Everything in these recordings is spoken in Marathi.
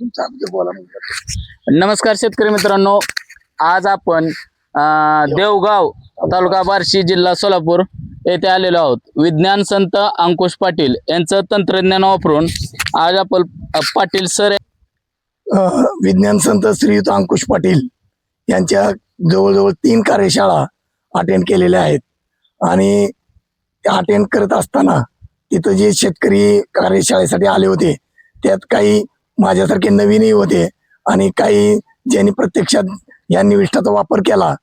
तुमचा बोला. नमस्कार शेतकरी मित्रांनो. आज आपण अं, देवगाव तालुका बार्शी जिल्हा सोलापूर येथे आलेलो आहोत. विज्ञान संत अंकुश पाटील यांचं तंत्रज्ञान वापरून आज आपण अं, पाटील सर अं, विज्ञान संत श्रीयुत अंकुश पाटील यांच्या जवळजवळ तीन कार्यशाळा अटेंड केलेल्या आहेत. आणि अटेंड करत असताना तिथं जे शेतकरी कार्यशाळेसाठी आले होते त्यात काही माझ्यासारखे नवीनही होते आणि काही ज्यांनी प्रत्यक्षात या निविष्ठाचा वापर केला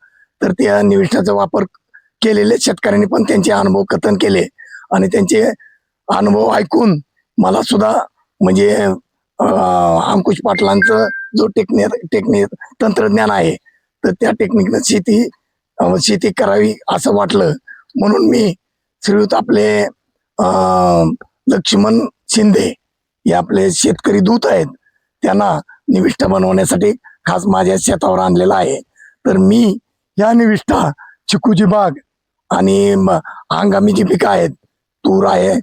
तर त्या निविष्ठाचा वापर केलेले शेतकऱ्यांनी पण त्यांचे अनुभव कथन केले आणि त्यांचे अनुभव ऐकून मला सुद्धा म्हणजे अंकुश पाटलांचं जो टेक्निक टेक्निक तंत्रज्ञान आहे तर त्या टेक्निकनं शेती शेती करावी असं वाटलं. म्हणून मी श्रीयुत आपले लक्ष्मण शिंदे हे आपले शेतकरी दूत आहेत त्यांना निविष्ठा बनवण्यासाठी खास माझ्या शेतावर आणलेला आहे. तर मी या निविष्ठा चिकूची बाग आणि हंगामीची हंगामी जी पिकं आहेत तूर आहे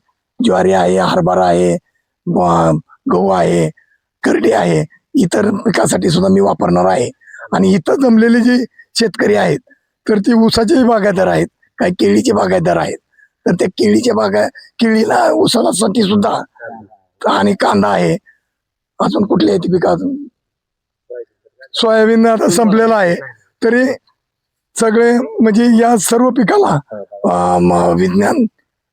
ज्वारी आहे हरभरा आहे गहू आहे करडी आहे इतर पिकासाठी सुद्धा मी वापरणार आहे. आणि इथं जमलेले जे शेतकरी आहेत तर ते ऊसाचेही बागायदार आहेत काही केळीचे बागायदार आहेत. तर त्या केळीच्या बागा केळीला ऊसासाठी सुद्धा आणि कांदा आहे. अजून कुठले ती पिकं अजून? सोयाबीन आता संपलेला आहे. तरी सगळे म्हणजे या सर्व पिकाला विज्ञान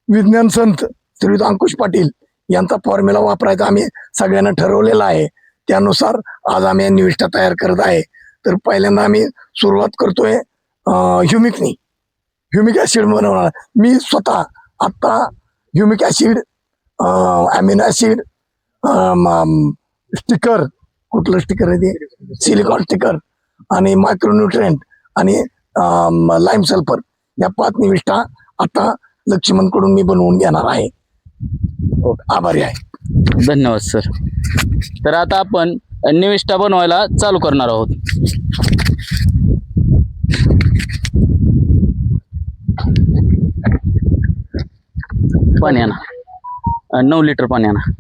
विज्ञान संत श्रीयुत अंकुश पाटील यांचा फॉर्म्युला वापरायचा आम्ही सगळ्यांना ठरवलेला आहे. त्यानुसार आज आम्ही निविष्ठा तयार करत आहे. तर पहिल्यांदा आम्ही सुरुवात करतोय ह्युमिकनी ह्युमिक ऍसिड बनवणार. मी स्वतः आत्ता humic acid amino acid sticker कुठलं स्टिकर आहे ते? सिलिकॉन स्टिकर आणि मायक्रोन्युट्रेंट आणि लाईम सल्फर या पाच निविष्ठा आता लक्ष्मणकडून मी बनवून घेणार आहे. आभारी आहे. धन्यवाद सर तर आता आपण निविष्ठा बनवायला चालू करणार आहोत. पाणी आणा. अं, नऊ लिटर पाणी आणा.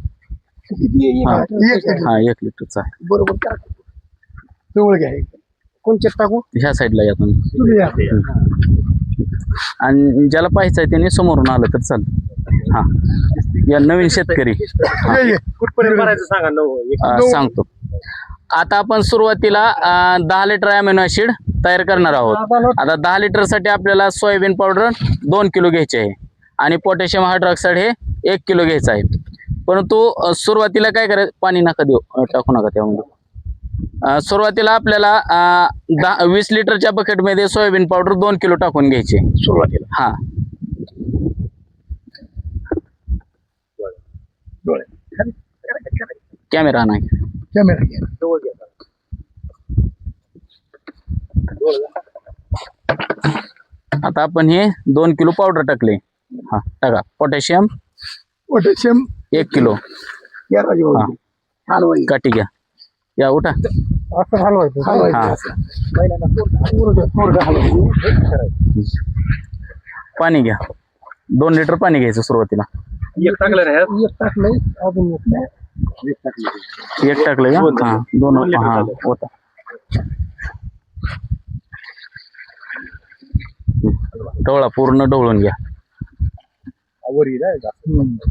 हा. हा एक लिटरचा आहे. बरोबर काय जवळ घ्या. कोणच्यात टाकू? ह्या साईडला या तुम्ही. तुम्ही या. आणि ज्याला पाहायचं आहे त्याने समोरून आलं तर चाल हा. या नवीन शेतकरी. ये, ये. कुठपर्यंत भरायचं सांगा नऊ एक. अं, सांगतो. आता आपण सुरुवातीला अं, दहा लिटर अमिनो ऍसिड तयार करणार आहोत. आता दहा लिटरसाठी आपल्याला सोयाबीन पावडर दोन किलो घ्यायचे आहे. आणि पोटॅशियम हायड्रॉक्साईड हे एक किलो घ्यायचं आहे. परंतु सुरुवातीला काय करायचं पाणी नका देऊ टाकू नका त्यामध्ये सुरुवातीला आपल्याला दहा वीस लिटरच्या बकेटमध्ये सोयाबीन पावडर दोन किलो टाकून घ्यायचे. सुरुवातीला. हा. कॅमेरा नाही. आता आपण हे दोन किलो पावडर टाकले. हा टाका. पोटॅशियम पोटॅशियम एक किलो या राजू हा. काठी घ्या या उठा असं हलवायचं हा. हलवायचं. हे करायचं. पाणी घ्या दोन लिटर पाणी घ्यायचं सुरुवातीला एक टाकलं ह्यात? एक टाकलंय अजून एक नाही एक टाकलं एक टाकलं का दोन. हा दोन दोन लिटर हा झालं. होता ढवळा पूर्ण ढवळून घ्या वर येईल हा जास्त.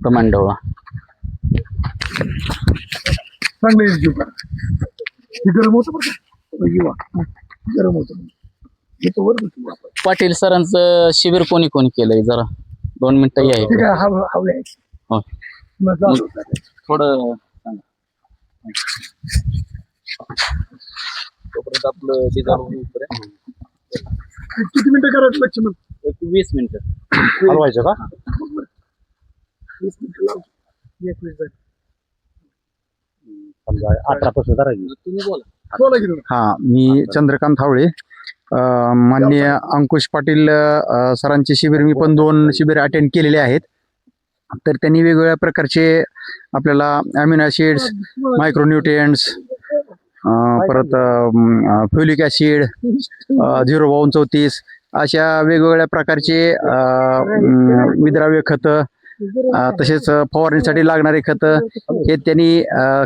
कमान ढवळा चांगलं आहे जीव हे गरम होतं बरं. गरम होतं हे तर वर बसू आपण. पाटील सरांचं शिबिर कोणी कोणी केलंय जरा दोन मिनिटं या ठीक इकडे. आहे हव हवले आहे. हो. मग जाऊ. थोडं सांगा. तोपर्यंत आपलं होईपर्यंत किती मिनिटं करायचं लक्ष्मण एक वीस मिनिटं हलवायचं का वीस मिनिटं लाव एक मिनिट झाली. समजा अठरा पासून धरायची तुम्ही बोला. बोला की तुम्ही. हा मी चंद्रकांत हावळे. अ, माननीय अंकुश पाटील अ, सरांचे शिबिर मी पण दोन शिबिर अटेंड केलेले आहेत. तर त्यांनी वेगवेगळ्या प्रकारचे आपल्याला अमिनो ॲसिड्स मायक्रोन्युट्रियंट्स परत फ्युलिक ॲसिड झिरो बावन्न चौतीस अशा वेगवेगळ्या प्रकारचे अ, म, विद्राव्य खतं तसेच फवारणीसाठी लागणारे खत हे त्यांनी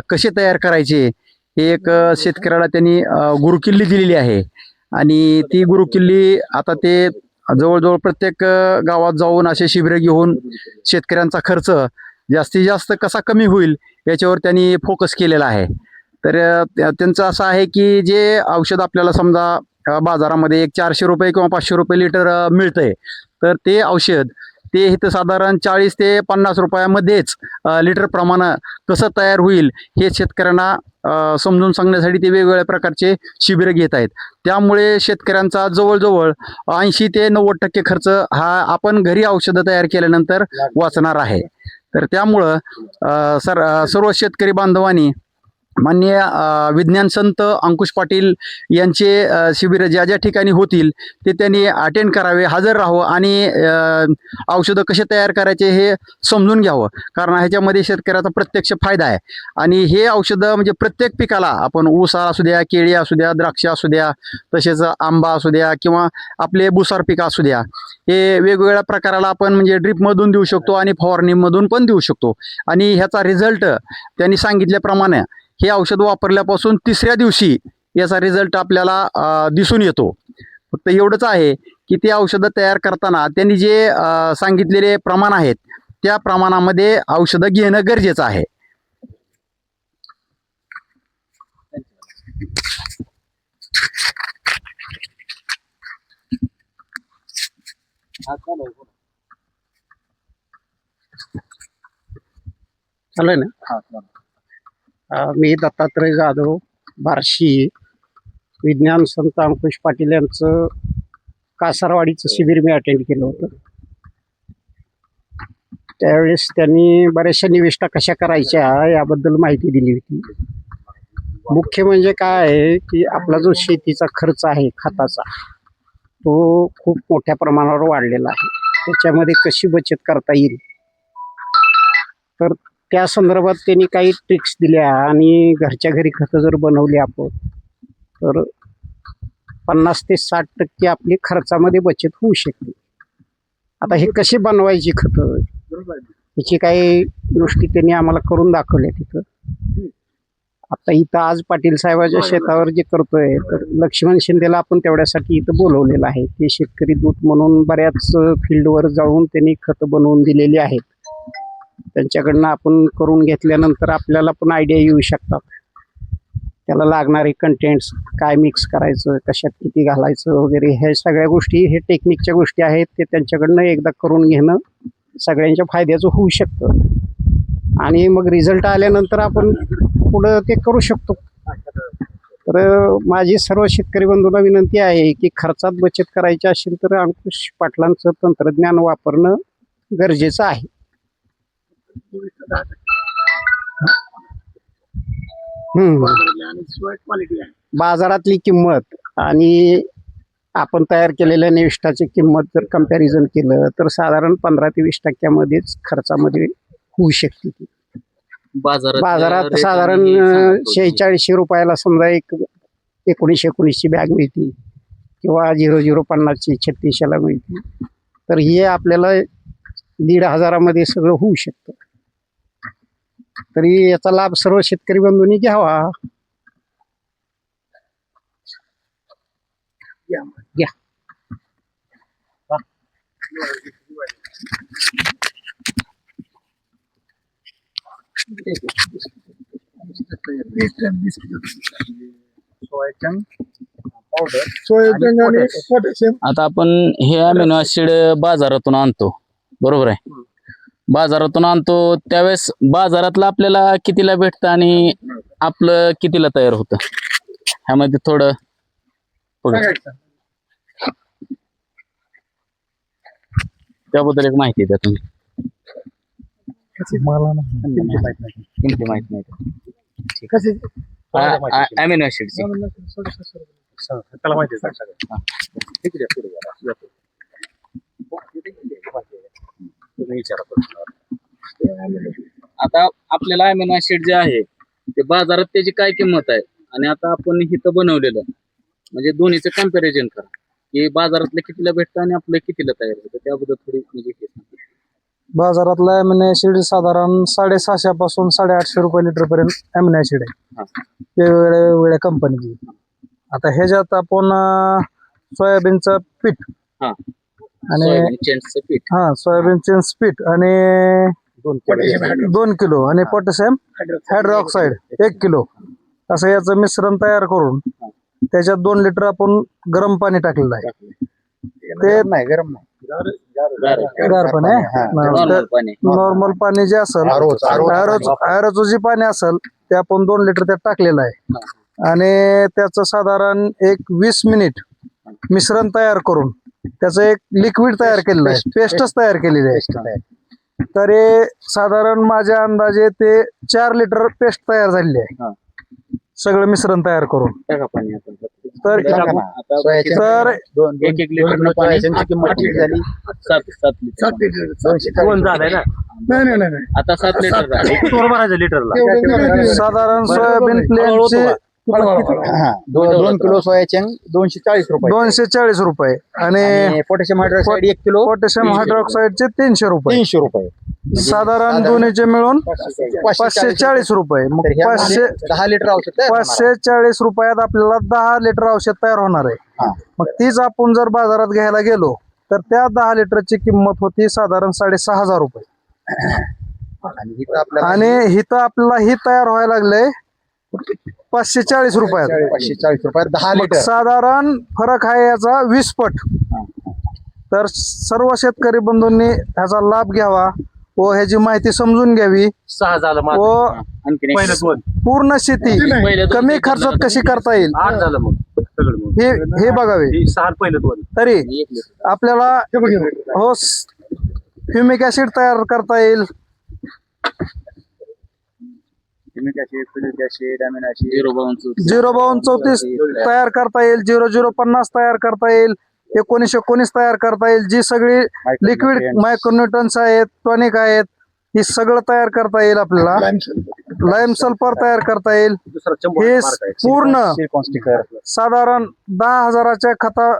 कसे तयार करायचे? हे एक शेतकऱ्याला त्यांनी गुरुकिल्ली दिलेली आहे. आणि ती गुरुकिल्ली आता ते जवळजवळ प्रत्येक गावात जाऊन असे शिबिरं घेऊन शेतकऱ्यांचा खर्च जास्तीत जास्त कसा कमी होईल याच्यावर त्यांनी फोकस केलेला आहे. तर त्यांचं असं आहे की जे औषध आपल्याला समजा बाजारामध्ये एक चारशे रुपये किंवा पाचशे रुपये लिटर मिळतंय तर ते औषध ते इथं साधारण चाळीस ते पन्नास रुपयामध्येच लिटर प्रमाणं कसं तयार होईल हे शेतकऱ्यांना समजून सांगण्यासाठी ते वेगवेगळ्या प्रकारचे शिबिरं घेत आहेत. त्यामुळे शेतकऱ्यांचा जवळजवळ ऐंशी ते नव्वद टक्के खर्च हा आपण घरी औषधं तयार केल्यानंतर वाचणार आहे. तर त्यामुळं सर सर्व शेतकरी बांधवांनी माननीय विज्ञान संत अंकुश पाटील यांचे शिबिरं ज्या ज्या ठिकाणी होतील ते त्यांनी अटेंड करावे हजर राहावं आणि औषधं कसे तयार करायचे हे समजून घ्यावं. कारण ह्याच्यामध्ये शेतकऱ्याचा प्रत्यक्ष फायदा आहे. आणि हे औषधं म्हणजे प्रत्येक पिकाला आपण ऊस असू द्या केळी असू द्या द्राक्ष असू द्या तसेच आंबा असू द्या किंवा आपले भुसार पिकं असू द्या हे वेगवेगळ्या प्रकाराला आपण म्हणजे ड्रीपमधून देऊ शकतो आणि फवारणीमधून पण देऊ शकतो. आणि ह्याचा रिझल्ट त्यांनी सांगितल्याप्रमाणे हे औषध वापरल्यापासून तिसऱ्या दिवशी याचा रिझल्ट आपल्याला दिसून येतो. फक्त एवढंच आहे की ते औषधं तयार करताना त्यांनी जे सांगितलेले प्रमाण आहेत त्या प्रमाणामध्ये औषधं घेणं गरजेचं आहे. चालू आहे ना? मी दत्तात्रय जाधव बार्शी. विज्ञान संत अंकुश पाटील यांचं कासारवाडीचं शिबिर मी अटेंड केलं होतं. त्यावेळेस त्यांनी बऱ्याचशा निविष्ठा कशा करायच्या याबद्दल माहिती दिली होती. मुख्य म्हणजे काय आहे की आपला जो शेतीचा खर्च आहे खताचा तो खूप मोठ्या प्रमाणावर वाढलेला आहे. त्याच्यामध्ये कशी बचत करता येईल? तर त्या संदर्भात त्यांनी काही ट्रिक्स दिल्या आणि घरच्या घरी खतं जर बनवली आपण तर पन्नास ते साठ टक्के आपली खर्चामध्ये बचत होऊ शकते. आता हे कशी बनवायची खतं? याची काही गोष्टी त्यांनी आम्हाला करून दाखवल्या तिथं. आता इथं आज पाटील साहेबाच्या शेतावर जे करतोय तर लक्ष्मण शिंदेला आपण तेवढ्यासाठी इथं बोलवलेलं आहे. ते शेतकरी दूत म्हणून बऱ्याच फील्डवर जाऊन त्यांनी खतं बनवून दिलेली आहेत. त्यांच्याकडनं आपण करून घेतल्यानंतर आपल्याला पण आयडिया येऊ शकतात. त्याला लागणारे कंटेंट्स काय मिक्स करायचं कशात किती घालायचं वगैरे हे सगळ्या गोष्टी हे टेक्निकच्या गोष्टी आहेत ते त्यांच्याकडनं एकदा करून घेणं सगळ्यांच्या फायद्याचं होऊ शकतं. आणि मग रिझल्ट आल्यानंतर आपण पुढं ते करू शकतो. तर माझी सर्व शेतकरी बंधूंना विनंती आहे की खर्चात बचत करायची असेल तर अंकुश पाटलांचं तंत्रज्ञान वापरणं गरजेचं आहे. हम्म. बाजारातली किंमत आणि आपण तयार केलेल्या निविष्ठाची किंमत जर कंपॅरिझन केलं तर साधारण पंधरा ते वीस टक्क्यामध्येच खर्चामध्ये होऊ शकते ती. बाजारात बाजारात साधारण शेहेचाळीसशे रुपयाला समजा एक एकोणीसशे एकोणीसची बॅग मिळते किंवा झिरो झिरो पन्नासची छत्तीसशेला मिळते तर हे आपल्याला दीड हजारामध्ये सगळं होऊ शकतं तरी याचा लाभ सर्व शेतकरी बंधूंनी घ्यावा. घ्या आता आपण हे अमिनो ऍसिड बाजारातून आणतो. बरोबर आहे? बाजारातून आणतो त्यावेळेस बाजारातलं आपल्याला कितीला भेटतं आणि आपलं कितीला तयार होतं? ह्यामध्ये थोडं त्याबद्दल एक माहिती द्या तुम्ही. किमती माहीत नाही. अमिनो ऍसिडची त्याला माहिती तुम्ही विचारा आता आपल्याला अमिनो ऍसिड जे आहे ते बाजारात त्याची काय किंमत आहे? आणि आता आपण इथं बनवलेलं म्हणजे दोन्हीचं कंपॅरिझन करा. की बाजारातलं कितीला भेटतं आणि आपलं कितीला तयार होतं? त्याबद्दल थोडी म्हणजे. बाजारातला अॅमिनो ऍसिड साधारण साडेसहाशे पासून साडेआठशे रुपये लिटर पर्यंत अॅमिनो ऍसिड आहे. वेगवेगळ्या वेगवेगळ्या कंपनीची आता ह्याच्यात आपण सोयाबीनचं पीठ हा. आणि सोयाबीन चेंटचं पीठ. हा आणि दोन किलो. आणि पोटॅशियम हायड्रोक्साईड. एक किलो. असं याचं मिश्रण तयार करून त्याच्यात दोन लिटर आपण गरम पाणी टाकलेलं आहे. ते नाही गरम नाही. गार पाणी नॉर्मल पाणी. नॉर्मल पाणी जे असेल आयरोचं जे पाणी असेल ते आपण दोन लिटर त्यात टाकलेलं आहे. आणि त्याचं साधारण एक वीस मिनिट मिश्रण तयार करून त्याचं एक लिक्विड तयार केलेलं आहे. पेस्टच तयार केलेली आहे. तरी साधारण माझ्या अंदाजे ते चार लिटर पेस्ट तयार झालेली आहे. सगळं मिश्रण तयार करून. टाका पाणी आता. तर आता तर दोन एक एक लिटर पाणी. किंमत किती झाली सात सात लिटर सात लिटर दोनशे चाळीस. दोन झालंय ना? नाही नाही नाही, नाही. आता सात लिटर झाले. भरायचं लिटरला साधारण सोयाबीन हळूहळू प्लेनचे हा. दोन दोन किलो सोयाचे दोनशे चाळीस रुपये. दोनशे चाळीस रुपये. आणि आणि पोटॅशियम हायड्रोक्साईड एक किलो पोटॅशियम हायड्रोक्साईडचे तीनशे रुपये. तीनशे रुपये. साधारण दोन्हीचे मिळून पाचशे चाळीस रुपये. मग तर ह्या पाचशे दहा लिटर औषध तयार होणार आहे. पाचशे चाळीस रुपयात आपल्याला दहा लिटर औषध तयार होणार आहे. हा. मग तीच आपण जर बाजारात घ्यायला गेलो तर त्या दहा लिटरची किंमत होती साधारण साडेसहा हजार रुपये. आणि इथं आपल्याला आणि हिथं आपल्याला ही तयार व्हायला लागलंय पाचशे चाळीस रुपयात. पाचशे चाळीस रुपयात. दहा मग लिटर. साधारण फरक आहे याचा वीस पट. तर सर्व शेतकरी बंधूंनी ह्याचा लाभ घ्यावा व ह्याची माहिती समजून घ्यावी सहा झालं व माझं आणखीन एक. पहिलं दोन. पूर्ण शेती पहिले दोन. कमी खर्चात कशी करता येईल? आठ झालं मग. सगळं मग. हे हे बघावे. हे सहा पहिलं दोन. तरी आपल्याला हो फ्युमिक ऍसिड तयार करता येईल. झिरो बावन चौतीस. झिरो बावन चौतीस तयार करता येईल. झिरो झिरो पन्नास तयार करता येईल. एकोणीस एकोणीस तयार करता येईल. जी सगळी लिक्विड मायक्रोन्युट्रन्स आहेत टॉनिक आहेत ही सगळं तयार करता येईल आपल्याला. लाईम सल्फर तयार करता येईल. हे. पूर्ण साधारण दहा हजाराच्या खता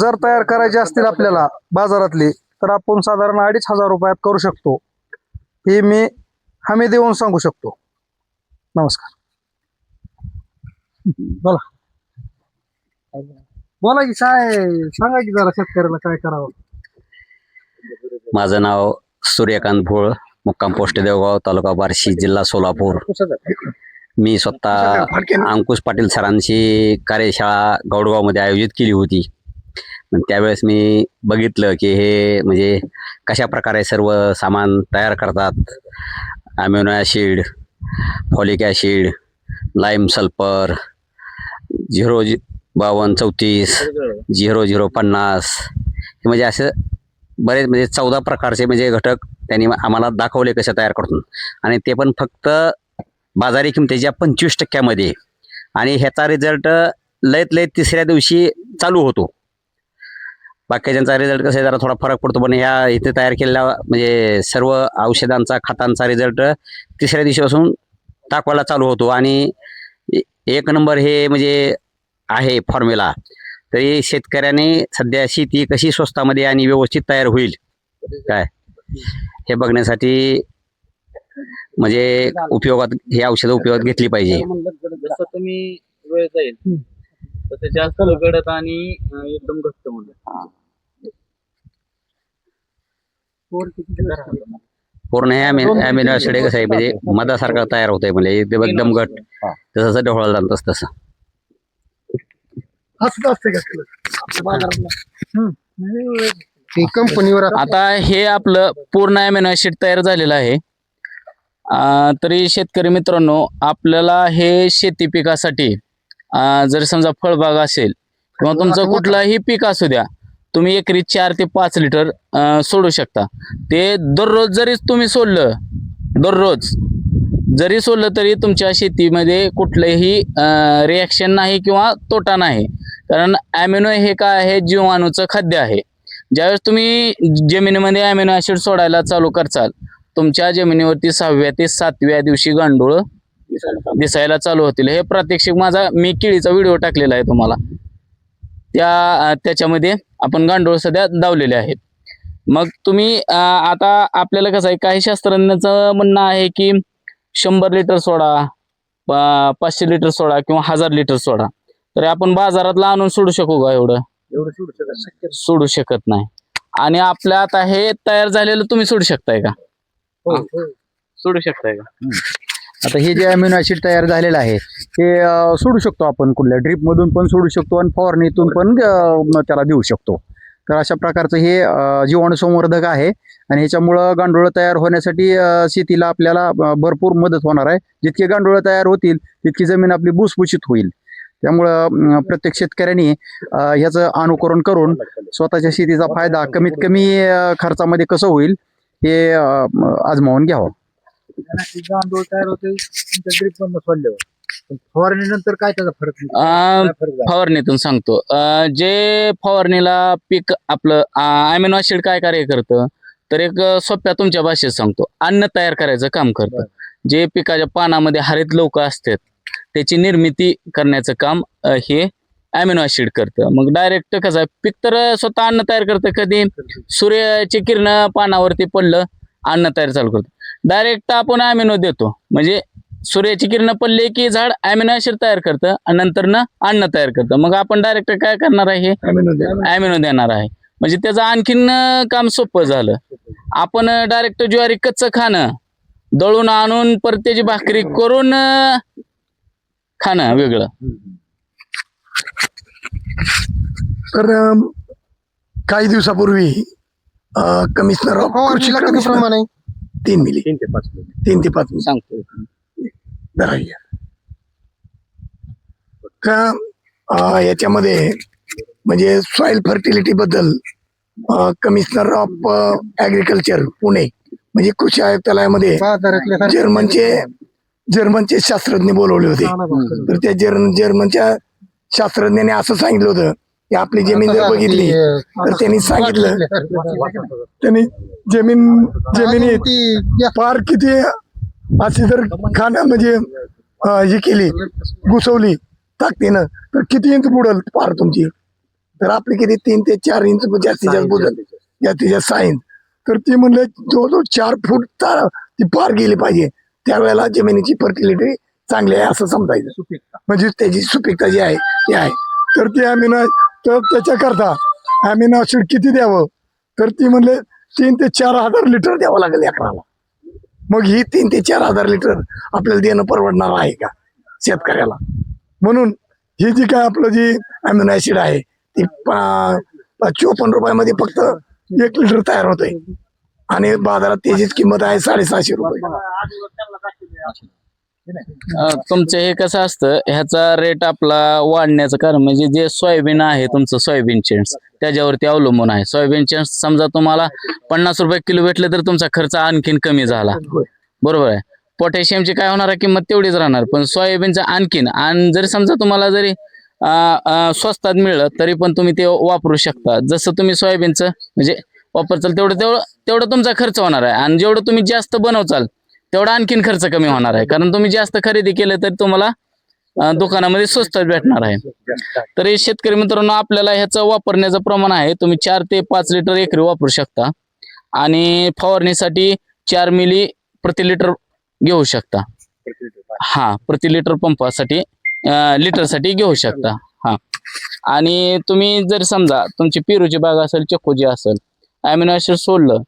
जर तयार करायची असतील आपल्याला बाजारातली तर आपण साधारण अडीच हजार रुपयात करू शकतो. ही मी हमी देऊन सांगू शकतो. नमस्कार. बोला. बोला की काय सांगा की जरा शेतकऱ्याला काय करावं. माझं नाव सूर्यकांत भोळ मुक्काम पोस्ट देवगाव तालुका बार्शी जिल्हा सोलापूर. मी स्वतः अंकुश पाटील सरांची कार्यशाळा गौडगावमध्ये आयोजित केली होती. पण त्यावेळेस मी बघितलं की हे म्हणजे कशा प्रकारे सर्व सामान तयार करतात amino acid folic acid lime sulphur zero झि बावन्न चौतीस झिरो झिरो पन्नास. हे म्हणजे असं बरेच म्हणजे चौदा प्रकारचे म्हणजे घटक त्यांनी आम्हाला दाखवले कसे तयार करतो आणि ते पण फक्त बाजारी किमतीच्या पंचवीस टक्क्यामध्ये. आणि ह्याचा रिझल्ट लयत लयत तिसऱ्या दिवशी चालू होतो. बाकीच्यांचा रिझल्ट कसं आहे, जरा थोडा फरक पडतो पण ह्या इथे तयार केलेल्या म्हणजे सर्व औषधांचा खतांचा रिझल्ट तिसऱ्या दिवशीपासून दाखवायला चालू होतो. आणि एक नंबर हे म्हणजे आहे फॉर्म्युला तरी शेतकऱ्याने सध्या शेती कशी स्वस्तामध्ये आणि व्यवस्थित तयार होईल? काय? हे बघण्यासाठी म्हणजे उपयोगात हे औषधं उपयोगात घेतली पाहिजे. जसं तुम्ही वेळ जाईल तसं जास्त गडद आणि अं, एकदम घट्ट म्हणलं पूर्ण हे अमिनो ऍसिड कसं आहे म्हणजे मधासारखं तयार होत आहे म्हणजे एकदम एकदम घट तसं ढवळलं जातं तसं असते का कंपनीवर आता हे आपलं पूर्ण अॅमिनो ऍसिड तयार झालेलं आहे. अं, तरी शेतकरी मित्रांनो आपल्याला हे शेती पिकासाठी जर समजा फळबाग असेल किंवा तुमचं कुठलाही पीक असू द्या तुम्ही एकरी चार ते पाच लिटर सोडू शकता. ते दररोज जरी तुम्ही सोडलं दररोज जरी सोडलं तरी तुमच्या शेतीमध्ये कुठलंही रिॲक्शन नाही किंवा तोटा नाही. कारण ॲमिनो हे काय आहे? जीवाणूचं खाद्य आहे. ज्यावेळेस तुम्ही जमिनीमध्ये अमिनो ऍसिड सोडायला चालू करचाल तुमच्या जमिनीवरती सहाव्या ते सातव्या दिवशी गांडूळ दिसायला चालू होतील. हे प्रात्यक्षिक माझा मी केळीचा व्हिडिओ टाकलेला आहे तुम्हाला. त्या त्याच्यामध्ये आपण गांडूळ सध्या दावलेले आहेत. मग तुम्ही आता आपल्याला कसं आहे काही शास्त्रज्ञांचं म्हणणं आहे की शंभर लिटर सोडा पाचशे लिटर सोडा किंवा हजार लिटर सोडा. तर आपण बाजारातला आणून सोडू शकू का एवढं? एवढं सोडू शकत शक्य सोडू शकत नाही. आणि आपल्या आता हे तयार झालेलं तुम्ही सोडू शकताय का? हो, हो. सोडू शकताय का? आता हे जे अमिनो ऍसिड तयार झालेलं आहे ते सोडू शकतो आपण कुठल्या ड्रीपमधून पण सोडू शकतो आणि फवारणीतून पण त्याला देऊ शकतो. तर अशा प्रकारचं हे अं, जीवाणू संवर्धक आहे आणि ह्याच्यामुळं गांडुळं तयार होण्यासाठी शेतीला आपल्याला भरपूर मदत होणार आहे. जितके गांडुळं तयार होतील तितकी जमीन आपली भुसभुशीत होईल. त्यामुळं प्रत्येक शेतकऱ्यांनी ह्याचं अनुकरण करून स्वतःच्या शेतीचा फायदा कमीत कमी खर्चामध्ये कसं होईल हे आजमावून घ्यावं. गांडूळ तयार होते तुमच्या सोडल्यावर. पण फवारणीनंतर काय त्याचा फरक निघतो? अं, काय फरक झाला? फवारणीतून सांगतो. अं, जे फवारणीला पीक आपलं अमिनो ऍसिड काय कार्य करतं? तर एक अं, सोप्या तुमच्या भाषेत सांगतो. अन्न तयार करायचं काम करतं. जे पिकाच्या पानामध्ये हरित लोक असतात त्याची निर्मिती करण्याचं काम अं, हे अमिनो ऍसिड करतं. मग डायरेक्ट कसं आहे पीक तर स्वतः अन्न तयार करतं. कधी सूर्याची किरण पानावरती पडलं अन्न तयार चालू करतं. डायरेक्ट आपण अमिनो देतो. म्हणजे सूर्याची किरण पडली की झाड अमिनो ऍसिड तयार करतं आणि नंतर ना अन्न तयार करतं. मग आपण डायरेक्ट काय करणार आहे? हे अमिनो देणार आहे. म्हणजे त्याचं आणखीन काम सोपं झालं. आपण डायरेक्ट ज्वारी कच्चं खाणं दळून आणून परत त्याची भाकरी करून खाणं वेगळं. तर काही दिवसापूर्वी कमिशनर ऑफ कृषी कमिशनर तीन मिली. तीन ते पाच मिनिट तीन ते पाच मिली. सांगतो. जरा या. का अ, याच्यामध्ये म्हणजे सॉइल फर्टिलिटी बद्दल कमिशनर ऑफ ऍग्रिकल्चर पुणे. म्हणजे कृषी आयुक्तालयामध्ये जर्मनचे जर्मनचे शास्त्रज्ञ बोलवले होते. तर त्या जर्मन जर्मनच्या शास्त्रज्ञाने असं सांगितलं होतं की आपली जमीन जर बघितली तर त्यांनी सांगितलं. त्यांनी जमीन जमिनीत फार किती अशी जर खाणं म्हणजे हे केली घुसवली ताकदीनं तर किती इंच बुडल पार तुमची? तर आपली किती? तीन ते चार इंच जास्तीत जास्त बुडल. जास्तीत जास्त. सहा इंच तर ती म्हणले जवळजवळ चार फूट ता- ती पार गेली पाहिजे. त्यावेळेला जमिनीची फर्टिलिटी चांगली आहे असं समजायचं. म्हणजे त्याची सुपीकता जी आहे ती आहे. तर ते अमिनो तर त्याच्याकरता अमिनो ऍसिड किती द्यावं? तर ती म्हणले तीन ते चार हजार लिटर द्यावं लागेल एकराला मग ही तीन ते चार हजार लिटर आपल्याला देणं परवडणार आहे का शेतकऱ्याला? म्हणून ही जी काय आपलं जी ॲमिनो ऍसिड आहे ती चोपन्न रुपयामध्ये फक्त एक लिटर तयार होतंय. आणि बाजारात त्याचीच किंमत आहे साडेसहाशे रुपये. अं, तुमचं हे कसं असतं ह्याचा रेट आपला वाढण्याचं कारण म्हणजे जे सोयाबीन आहे तुमचं सोयाबीन चेंट्स त्याच्यावरती अवलंबून आहे. सोयाबीन चेंट्स समजा तुम्हाला पन्नास रुपये किलो भेटले तर तुमचा खर्च आणखीन कमी झाला. बरोबर आहे. पोटॅशियमची काय होणार आहे किंमत तेवढीच राहणार पण सोयाबीनचं आणखीन आणि जरी समजा तुम्हाला जरी अं, अं, स्वस्तात मिळलं तरी पण तुम्ही ते वापरू शकता. जसं तुम्ही सोयाबीनचं म्हणजे वापरचाल तेवढं तेवढं तेवढं तुमचा खर्च होणार आहे. आणि जेवढं तुम्ही जास्त बनवचाल तेवढा आणखीन खर्च कमी होणार आहे. कारण तुम्ही जास्त खरेदी केलं तर तुम्हाला दुकानामध्ये स्वस्तात भेटणार आहे. तरी शेतकरी मित्रांनो आपल्याला ह्याचं वापरण्याचं प्रमाण आहे. तुम्ही चार ते पाच लिटर एकरी वापरू शकता. आणि फवारणीसाठी चार मिली प्रति लिटर घेऊ शकता. हा प्रति लिटर पंपासाठी लिटरसाठी घेऊ शकता. हा. आणि तुम्ही जर समजा तुमची पेरूची बाग असेल चक्कूची असेल अमिनो सोडलं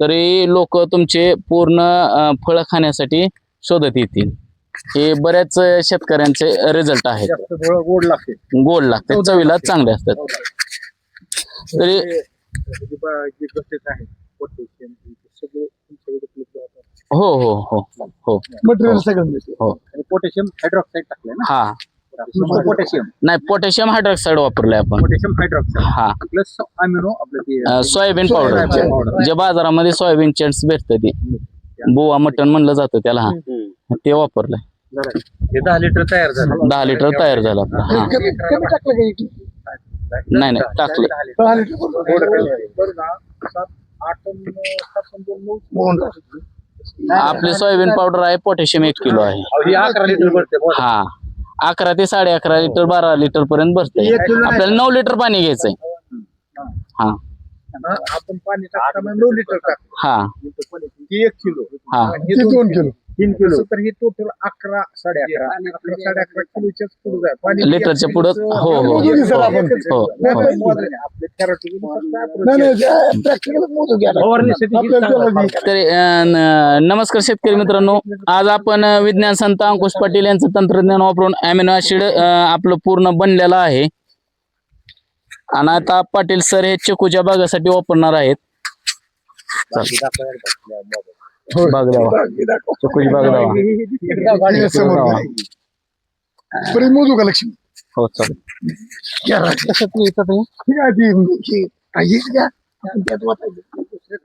तरी लोक तुमचे पूर्ण फळं खाण्यासाठी शोधत येतील. हे बऱ्याच शेतकऱ्यांचे रिझल्ट आहेत. गोड लागते. गोड लागतात चवीला चांगले असतात. तरी तुमच्याकडे उपलब्ध होतात हो हो हो हो. मटेरियल सगळं मिळते. आणि पोटॅशियम हायड्रॉक्साईड टाकलंय ना? हा. पोटॅशियम नाही पोटॅशियम हायड्रॉक्साईड वापरलंय आपण. पोटॅशियम हायड्रॉक्साईड हा. प्लस अमिनो आपलं ते अं, सोयाबीन पावडर. जे बाजारामध्ये सोयाबीन चेंट्स भेटतं ते. बुवा मटण म्हणलं जातं त्याला हा. ते वापरलंय. हे दहा लिटर तयार झालं. दहा लिटर तयार झालं आपलं हा. कमी कमी टाकलं का इथे? नाही नाही टाकलं. दहा लिटर. बरोबर. मोहन. राव. आपली सोयाबीन पावडर आहे पोटॅशियम एक किलो आहे. ही अकरा लिटर भरते बोल. हा. अकरा ते साडे अकरा लिटर बारा लिटर पर्यंत भरते आपल्याला नऊ लिटर पाणी घ्यायचंय. हा. हा, आपण पाणी टाकताना नऊ लिटर टाकतो. हा. ती एक किलो. हा. आणि हे दोन किलो. तीन किलो. तर हे टोटल अकरा साडे अकरा. अकरा साडे अकरा किलोच्याच पुढे जाय पाणी लिटरच्या पुढं हो हो. आपले नमस्कार शेतकरी मित्रांनो. आज आपण विज्ञान संत अंकुश पाटील यांचं तंत्रज्ञान वापरून अॅमिनो ऍसिड आपलं पूर्ण बनलेलं आहे. आणि आता पाटील सर हे चिकूच्या बागासाठी वापरणार आहेत. बाग चिकूची बाग हे समोर दावा. परत मोजू का लक्ष्मी? हो चालेल. राज. ठीक आहे ती हीच घ्या. आपण त्यात वाटायचं.